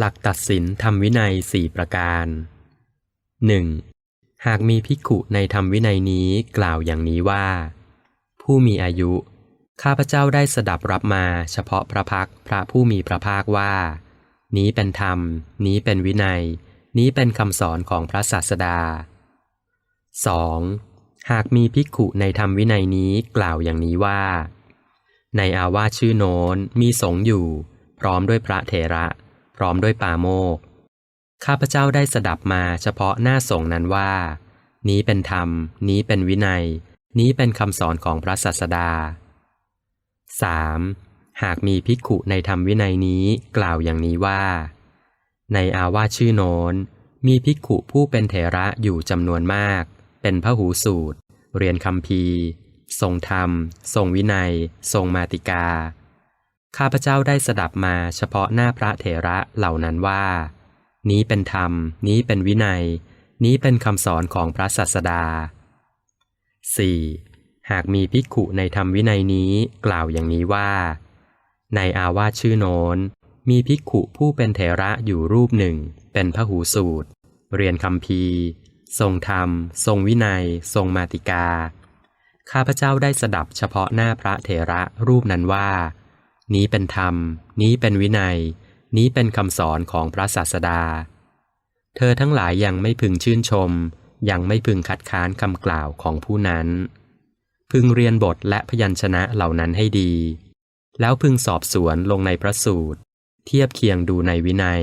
หลักตัดสินธรรมวินัยสี่ประการ 1. หากมีภิกุในธรรมวินัยนี้กล่าวอย่างนี้ว่า ผู้มีอายุ ข้าพเจ้าได้สดับรับมาเฉพาะพระพักพระผู้มีพระภาคว่า นี้เป็นธรรม นี้เป็นวินัย นี้เป็นคำสอนของพระศาสดา 2. หากมีภิกุในธรรมวินัยนี้กล่าวอย่างนี้ว่า ในอาวาชื่อโน้นมีสงอยู่ พร้อมด้วยพระเถระ พร้อมด้วยปาโมก ข้าพเจ้าได้สดับมาเฉพาะหน้าสงนั้นว่า นี้เป็นธรรม นี้เป็นวินัย นี้เป็นคำสอนของพระศาสดา 3. หากมีภิกขุในธรรมวินัยนี้กล่าวอย่างนี้ว่า ในอาวาชื่อโน้น มีภิกขุผู้เป็นเถระอยู่จำนวนมาก เป็นพระหูสูตร เรียนคำพีทรงธรรม ทรงวินัย ทรงมาติกา ข้าพเจ้าได้สดับมาเฉพาะหน้าพระเถระเหล่านั้นว่า นี้เป็นธรรม นี้เป็นวินัย นี้เป็นคำสอนของพระศาสดา 4. หากมีภิกขุในธรรมวินัยนี้กล่าวอย่างนี้ว่า ในอาวาสชื่อโน้น มีภิกขุผู้เป็นเถระอยู่รูปหนึ่ง เป็นพระหูสูตร เรียนคำพีทรงธรรม ทรงวินัย ทรงมาติกา ข้าพเจ้าได้สดับเฉพาะหน้าพระเถระรูปนั้นว่า นี้เป็นธรรม นี้เป็นวินัย นี้เป็นคำสอนของพระศาสดา เธอทั้งหลายยังไม่พึงชื่นชม ยังไม่พึงคัดค้านคำกล่าวของผู้นั้น พึงเรียนบทและพยัญชนะเหล่านั้นให้ดี แล้วพึงสอบสวนลงในพระสูตร เทียบเคียงดูในวินัย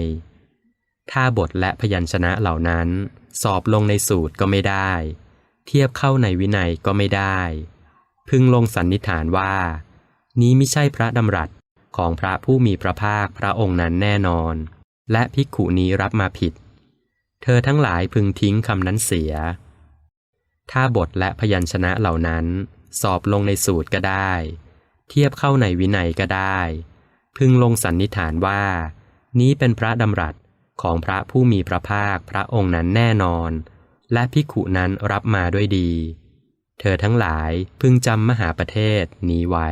ถ้าบทและพยัญชนะเหล่านั้น สอบลงในสูตรก็ไม่ได้ เทียบเข้าในวินัยก็ไม่ได้ พึงลงสันนิษฐานว่า นี้ไม่ใช่พระดำรัสของพระผู้มีพระภาคพระองค์นั้นแน่นอน และภิกขุนี้รับมาผิด เธอทั้งหลายพึงทิ้งคำนั้นเสีย ถ้าบทและพยัญชนะเหล่านั้นสอบลงในสูตรก็ได้ เทียบเข้าในวินัยก็ได้ พึงลงสันนิษฐานว่า นี้เป็นพระดำรัสของพระผู้มีพระภาคพระองค์นั้นแน่นอน และภิกขุนั้นรับมาด้วยดี เธอทั้งหลายพึงจำมหาประเทศนี้ไว้